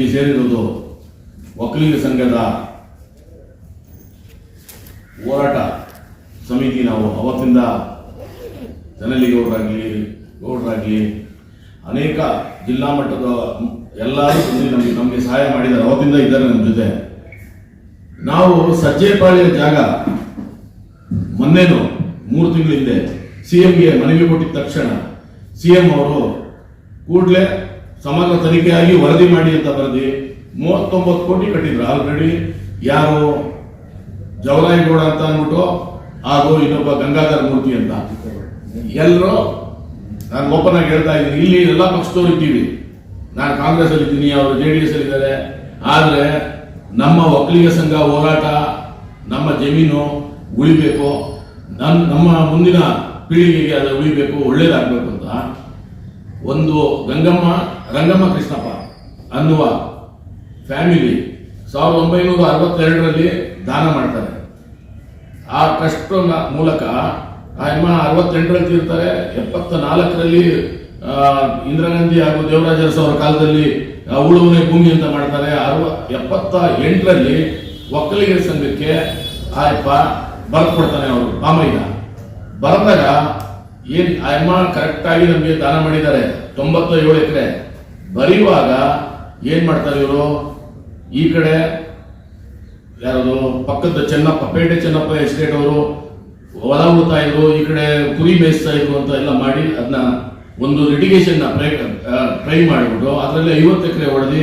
ಇಲ್ಲಿ ಸೇರಿರುವುದು ಒಕ್ಕಲಿಗ ಸಂಘದ ಹೋರಾಟ ಸಮಿತಿ. ನಾವು ಅವತ್ತಿಂದ ಜನಲಿಗೌಡರಾಗಲಿ ಗೌಡರಾಗಲಿ ಅನೇಕ ಜಿಲ್ಲಾ ಮಟ್ಟದ ಎಲ್ಲರೂ ನಮಗೆ ನಮಗೆ ಸಹಾಯ ಮಾಡಿದ್ದಾರೆ. ಅವತ್ತಿಂದ ಇದ್ದಾರೆ ನಮ್ಮ ಜೊತೆ. ನಾವು ಸಜ್ಜೆಪಾಳ್ಯ ಜಾಗ ಮೊನ್ನೆನು ಮೂರು ತಿಂಗಳಿಂದೆ ಸಿ ಎಂಗೆ ಮನವಿ ಕೊಟ್ಟಿದ್ದ ತಕ್ಷಣ ಸಿ ಎಂ ಅವರು ಕೂಡಲೇ ಸಮಗ್ರ ತನಿಖೆಯಾಗಿ ವರದಿ ಮಾಡಿ ಅಂತ ಬರೆದಿ ಮೂವತ್ತೊಂಬತ್ತು ಕೋಟಿ ಕಟ್ಟಿದ್ರು. ಆಲ್ರೆಡಿ ಯಾರು ಜವರಾಯಗೌಡ ಅಂತ ಅಂದ್ಬಿಟ್ಟು, ಹಾಗೂ ಇನ್ನೊಬ್ಬ ಗಂಗಾಧರ ಮೂರ್ತಿ ಅಂತ. ಎಲ್ಲರೂ ನಾನು ಓಪನ್ ಆಗಿ ಹೇಳ್ತಾ ಇದ್ದೀನಿ. ಇಲ್ಲಿ ಎಲ್ಲ ಪಕ್ಷದವ್ರು ಇದ್ದೀವಿ. ನಾನು ಕಾಂಗ್ರೆಸ್ ಅಲ್ಲಿ ಇದ್ದೀನಿ, ಅವರು ಜೆ ಡಿ ಎಸ್ ಅಲ್ಲಿ ಇದ್ದಾರೆ. ಆದ್ರೆ ನಮ್ಮ ಒಕ್ಕಲಿಗ ಸಂಘ ಹೋರಾಟ, ನಮ್ಮ ಜಮೀನು ಉಳಿಬೇಕು. ನನ್, ನಮ್ಮ ಮುಂದಿನ ಪೀಳಿಗೆಗೆ ಅದು ಉಳಿಬೇಕು, ಒಳ್ಳೇದಾಗಬೇಕು ಅಂತ. ಒಂದು ಗಂಗಮ್ಮ ರಂಗಮ್ಮ ಕೃಷ್ಣಪ್ಪ ಅನ್ನುವ ಫ್ಯಾಮಿಲಿ ಸಾವಿರದ ಒಂಬೈನೂರ ಅರವತ್ತೆರಡರಲ್ಲಿ ದಾನ ಮಾಡ್ತಾರೆ. ಆ ಟ್ರಸ್ಟ್ ಮೂಲಕ ಆ ಅಮ್ಮ ಅರವತ್ತೆಂಟರಲ್ಲಿ ತೀರ್ತಾರೆ ಎಪ್ಪತ್ತ ನಾಲ್ಕರಲ್ಲಿ ಇಂದಿರಾ ಗಾಂಧಿ ಹಾಗೂ ದೇವರಾಜ ಅವರ ಕಾಲದಲ್ಲಿ ಉಳುವನೆ ಭೂಮಿ ಅಂತ ಮಾಡ್ತಾರೆ. ಅರವ ಎಪ್ಪತ್ತ ಎಂಟರಲ್ಲಿ ಒಕ್ಕಲಿಗರ ಸಂಘಕ್ಕೆ, ಆಯಪ್ಪ ಬರೆದು ಕೊಡ್ತಾನೆ ಅವರು, ಬಾಮಯ್ಯ. ಬರೆದಾಗ ಏನು ಅಮ್ಮ ಕರೆಕ್ಟಾಗಿ ನಮಗೆ ದಾನ ಮಾಡಿದ್ದಾರೆ. ತೊಂಬತ್ತ ಏಳು ಎಕರೆ. ಬರೆಯುವಾಗ ಏನ್ ಮಾಡ್ತಾರೆ ಇವರು? ಈ ಕಡೆ ಯಾರದು? ಪಕ್ಕದ ಚೆನ್ನಪ್ಪ ಪೇಟೆ ಚೆನ್ನಪ್ಪ ಎಸ್ಟೇಟ್ ಅವರು ಹೊಲ ಉಳ್ತಾ ಇದ್ರು ಈ ಕಡೆ ಕುರಿ ಮೇಯಿಸ್ತಾ ಇದ್ರು ಅಂತ ಎಲ್ಲ ಮಾಡಿ ಅದನ್ನ ಒಂದು ಲಿಟಿಗೇಷನ್ ಟ್ರೈ ಮಾಡಿಬಿಟ್ಟು ಅದರಲ್ಲಿ ಐವತ್ತು ಎಕರೆ ಹೊಡೆದಿ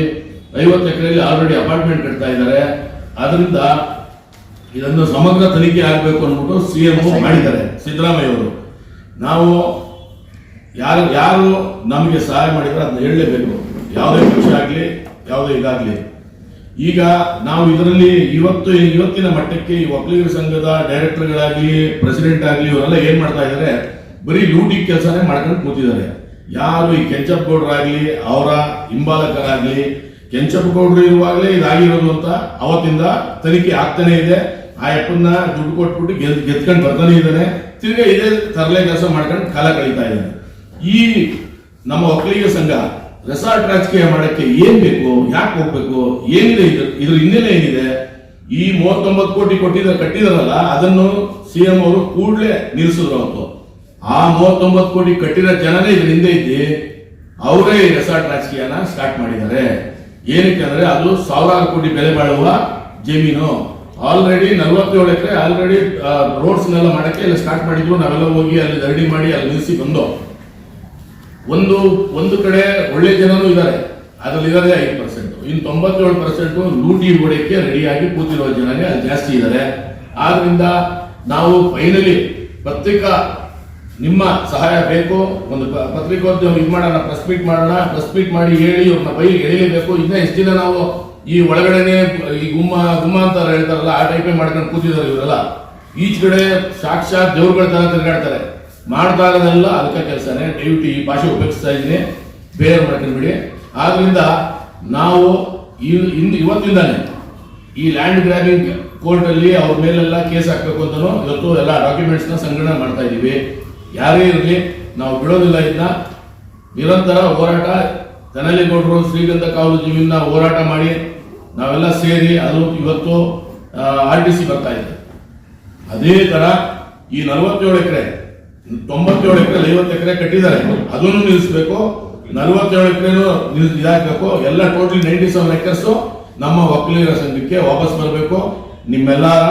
ಐವತ್ತು ಎಕರೆಯಲ್ಲಿ ಆಲ್ರೆಡಿ ಅಪಾರ್ಟ್ಮೆಂಟ್ ಕಟ್ತಾ ಇದ್ದಾರೆ. ಅದರಿಂದ ಇದನ್ನು ಸಮಗ್ರ ತನಿಖೆ ಆಗಬೇಕು ಅಂದ್ಬಿಟ್ಟು ಸಿ ಎಂ ಮಾಡಿದ್ದಾರೆ. ಸಿದ್ದರಾಮಯ್ಯ ಅವರು. ನಾವು ಯಾರು ಯಾರು ನಮಗೆ ಸಹಾಯ ಮಾಡಿದ್ರೆ ಅದನ್ನ ಹೇಳಲೇಬೇಕು. ಯಾವುದೇ ಪಕ್ಷ ಆಗಲಿ, ಯಾವುದೇ ಇದಾಗಲಿ. ಈಗ ನಾವು ಇದರಲ್ಲಿ ಇವತ್ತು, ಇವತ್ತಿನ ಮಟ್ಟಕ್ಕೆ ಈ ಒಕ್ಕಲಿಗರ ಸಂಘದ ಡೈರೆಕ್ಟರ್ಗಳಾಗಲಿ, ಪ್ರೆಸಿಡೆಂಟ್ ಆಗಲಿ, ಇವರೆಲ್ಲ ಏನ್ ಮಾಡ್ತಾ ಇದ್ದಾರೆ, ಬರೀ ಲೂಟಿ ಕೆಲಸನೇ ಮಾಡ್ಕೊಂಡು ಕೂತಿದ್ದಾರೆ. ಯಾರು ಈ ಕೆಂಚಪ್ಪಗೌಡರಾಗಲಿ ಅವರ ಹಿಂಬಾಲಕರಾಗಲಿ ಕೆಂಚಪ್ಪಗೌಡರು ಇರುವಾಗಲೇ ಇದಾಗಿರೋದು ಅಂತ ಅವತ್ತಿಂದ ತನಿಖೆ ಆಗ್ತಾನೆ ಇದೆ. ಆ ಯಪ್ಪನ್ನ ದುಡ್ಡು ಕೊಟ್ಬಿಟ್ಟು ಗೆದ್, ಗೆದ್ಕೊಂಡು ಬರ್ತಾನೆ ಇದ್ದಾನೆ. ತಿರ್ಗಾ ಇದೇ ತರಲೆ ಕೆಲಸ ಮಾಡ್ಕೊಂಡು ಕಾಲ ಕಳೀತಾ ಇದ್ದಾನೆ. ಈ ನಮ್ಮ ಒಕ್ಕಲಿಗ ಸಂಘ ರೆಸಾರ್ಟ್ ರಾಜಕೀಯ ಮಾಡಕ್ಕೆ ಏನ್ ಬೇಕು, ಯಾಕೆ ಹೋಗ್ಬೇಕು, ಏನಿದೆ ಇದ್ರ ಹಿನ್ನೆಲೆ ಏನಿದೆ, ಈ ಮೂವತ್ತೊಂಬತ್ತು ಕೋಟಿ ಕೊಟ್ಟಿದ, ಕಟ್ಟಿದಾರಲ್ಲ, ಅದನ್ನು ಸಿಎಂ ಅವರು ಕೂಡಲೇ ನಿಲ್ಲಿಸಿದ್ರು ಅವತ್ತು. ಆ ಮೂವತ್ತೊಂಬತ್ತು ಕೋಟಿ ಕಟ್ಟಿರೋ ಜನನೇ ಇದ್ರ ಹಿಂದೆ ಇದ್ದಿ, ಅವರೇ ಈ ರೆಸಾರ್ಟ್ ರಾಜಕೀಯನ ಸ್ಟಾರ್ಟ್ ಮಾಡಿದ್ದಾರೆ. ಏನಕ್ಕೆ ಅಂದ್ರೆ ಅದು ಸಾವಿರಾರು ಕೋಟಿ ಬೆಲೆ ಬಾಳುವ ಜಮೀನು. ಆಲ್ರೆಡಿ ನಲ್ವತ್ತೇಳು ಎಕರೆ ಆಲ್ರೆಡಿ ರೋಡ್ಸ್ನೆಲ್ಲ ಮಾಡಕ್ಕೆ ಎಲ್ಲ ಸ್ಟಾರ್ಟ್ ಮಾಡಿದ್ರು. ನಾವೆಲ್ಲ ಹೋಗಿ ಅಲ್ಲಿ ದರಡಿ ಮಾಡಿ ಅಲ್ಲಿ ನಿಲ್ಲಿಸಿ ಬಂದು. ಒಂದು ಒಂದು ಕಡೆ ಒಳ್ಳೆ ಜನರು ಇದ್ದಾರೆ. ಅದರಲ್ಲಿ ಇರೋದೇ ಐದು ಪರ್ಸೆಂಟ್ ಇನ್ನು ತೊಂಬತ್ತೇಳು ಪರ್ಸೆಂಟ್ ಲೂಟಿ ಹೊಡೆಯಕ್ಕೆ ರೆಡಿಯಾಗಿ ಕೂತಿರೋ ಜನನೇ ಅಲ್ಲಿ ಜಾಸ್ತಿ ಇದ್ದಾರೆ. ಆದ್ರಿಂದ ನಾವು ಫೈನಲಿ ಪತ್ರಿಕಾ ನಿಮ್ಮ ಸಹಾಯ ಬೇಕು. ಒಂದು ಪತ್ರಿಕೋದ್ಯಮ ಇದು ಮಾಡೋಣ ಪ್ರೆಸ್ ಮೀಟ್ ಮಾಡೋಣ. ಪ್ರೆಸ್ ಮೀಟ್ ಮಾಡಿ ಹೇಳಿ ಅವ್ರನ್ನ ಬೈ ಎಳಿಲೇಬೇಕು. ಇನ್ನೂ ಎಷ್ಟು ದಿನ ನಾವು ಈ ಒಳಗಡೆನೆ ಈ ಗುಮ್ಮ ಗುಮ್ಮ ಅಂತ ಹೇಳ್ತಾರಲ್ಲ, ಆ ಟೈಪೇ ಮಾಡ್ಕೊಂಡು ಕೂತಿದ್ದಾರೆ ಇವರೆಲ್ಲ. ಈಚ್ ಕಡೆ ಸಾಕ್ಷಾತ್ ದೇವ್ರಗಳ ತರ ತಿರುಗಾಡ್ತಾರೆ. ಮಾಡ್ತಾ ಇರೋದೆಲ್ಲ ಅದಕ್ಕೆ ಕೆಲಸನೇ ದಯವಿಟ್ಟು ಈ ಭಾಷೆ ಉಪಯೋಗಿಸ್ತಾ ಇದ್ದೀನಿ. ಬೇರೆ ಮಾಡ್ಕೊಂಡ್ಬಿಡಿ ಆದ್ರಿಂದ ನಾವು ಇಂದು ಇವತ್ತಿಂದಾನೆ ಈ ಲ್ಯಾಂಡ್ ಗ್ರ್ಯಾಬಿಂಗ್ ಕೋರ್ಟ್ ಅಲ್ಲಿ ಅವ್ರ ಮೇಲೆಲ್ಲ ಕೇಸ್ ಹಾಕಬೇಕು ಅಂತಲೂ ಇವತ್ತು ಎಲ್ಲ ಡಾಕ್ಯುಮೆಂಟ್ಸ್ನ ಸಂಗ್ರಹಣೆ ಮಾಡ್ತಾ ಇದ್ದೀವಿ. ಯಾರೇ ಇರಲಿ, ನಾವು ಬಿಡೋದಿಲ್ಲ ಇದನ್ನ ನಿರಂತರ ಹೋರಾಟ. ತನಲಿಗೌಡರು ಶ್ರೀಗಂಧ ಕಾವಲು ಜಮೀನ ಹೋರಾಟ ಮಾಡಿ ನಾವೆಲ್ಲ ಸೇರಿ ಅದು ಇವತ್ತು ಆರ್ ಟಿ ಸಿ ಬರ್ತಾ ಇದೆ. ಅದೇ ತರ ಈ ನಲವತ್ತೇಳು ಎಕರೆ ತೊಂಬತ್ತೇಳು ಎಕರೆ ಐವತ್ತು ಎಕರೆ ಕಟ್ಟಿದ್ದಾರೆ. ಅದನ್ನು ನಿಲ್ಲಿಸಬೇಕು. ನಲವತ್ತೇಳು ಎಕರೆ ಇದಾಗಬೇಕು ಎಲ್ಲ ಟೋಟಲಿ ನೈಂಟಿ ಸೆವೆನ್ ಎಕರ್ಸ್ ನಮ್ಮ ಒಕ್ಕಲಿಗರ ಸಂಘಕ್ಕೆ ವಾಪಸ್ ಬರಬೇಕು. ನಿಮ್ಮೆಲ್ಲರ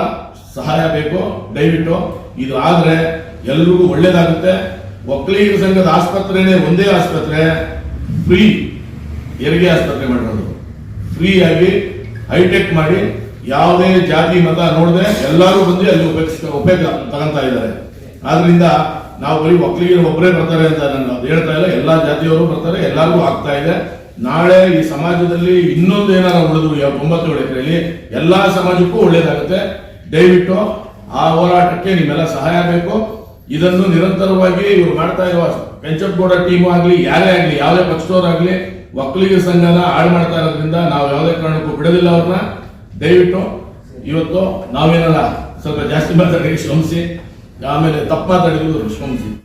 ಸಹಾಯ ಬೇಕು. ದಯವಿಟ್ಟು ಇದು ಆದ್ರೆ ಎಲ್ರಿಗೂ ಒಳ್ಳೇದಾಗುತ್ತೆ. ಒಕ್ಕಲಿಗರ ಸಂಘದ ಆಸ್ಪತ್ರೆನೇ ಒಂದೇ ಆಸ್ಪತ್ರೆ. ಫ್ರೀ ಹೆರಿಗೆ ಆಸ್ಪತ್ರೆ ಮಾಡಿರೋದು. ಫ್ರೀ ಆಗಿ ಹೈಟೆಕ್ ಮಾಡಿ ಯಾವುದೇ ಜಾತಿ, ಮತ ನೋಡದೆ ಎಲ್ಲರೂ ಬಂದು ಅಲ್ಲಿ ಉಪಯೋಗಿಸ್ತಾ ಉಪಯೋಗ ತಗೊಂತಾ ಇದ್ದಾರೆ. ಆದ್ರಿಂದ ನಾವು ಬರೀ ಒಕ್ಕಲಿಗರು ಒಬ್ಬರೇ ಬರ್ತಾರೆ ಅಂತ ನಾನು ಅದು ಹೇಳ್ತಾ ಇಲ್ಲ. ಎಲ್ಲಾ ಜಾತಿಯವರು ಬರ್ತಾರೆ, ಎಲ್ಲರಿಗೂ ಆಗ್ತಾ ಇದೆ. ನಾಳೆ ಈ ಸಮಾಜದಲ್ಲಿ ಇನ್ನೊಂದು ಏನಾರ ಉಳಿದು ಯಾವ ತೊಂಬತ್ತೇಳು ಎಕರೆಯಲ್ಲಿ ಎಲ್ಲಾ ಸಮಾಜಕ್ಕೂ ಒಳ್ಳೇದಾಗುತ್ತೆ. ದಯವಿಟ್ಟು ಆ ಹೋರಾಟಕ್ಕೆ ನಿಮ್ಮೆಲ್ಲ ಸಹಾಯ ಬೇಕು. ಇದನ್ನು ನಿರಂತರವಾಗಿ ಇವರು ಮಾಡ್ತಾ ಇರುವ ಬೋರ್ಡ್ ಟೀಮು ಆಗಲಿ, ಯಾರೇ ಆಗಲಿ, ಯಾವುದೇ ಪಕ್ಷದವರಾಗಲಿ ಒಕ್ಕಲಿಗ ಸಂಘನ ಹಾಳು ಮಾಡ್ತಾ ಇರೋದ್ರಿಂದ ನಾವು ಯಾವುದೇ ಕಾರಣಕ್ಕೂ ಬಿಡೋದಿಲ್ಲ ಅವ್ರನ್ನ. ದಯವಿಟ್ಟು ಇವತ್ತು ನಾವೇನಲ್ಲ ಸ್ವಲ್ಪ ಜಾಸ್ತಿ ಮಾತಾಡಿ ಶ್ರಮಿಸಿ ಆಮೇಲೆ ತಪ್ಪು ಮಾತಾಡಿದ್ರು ಶ್ರಮಿಸಿ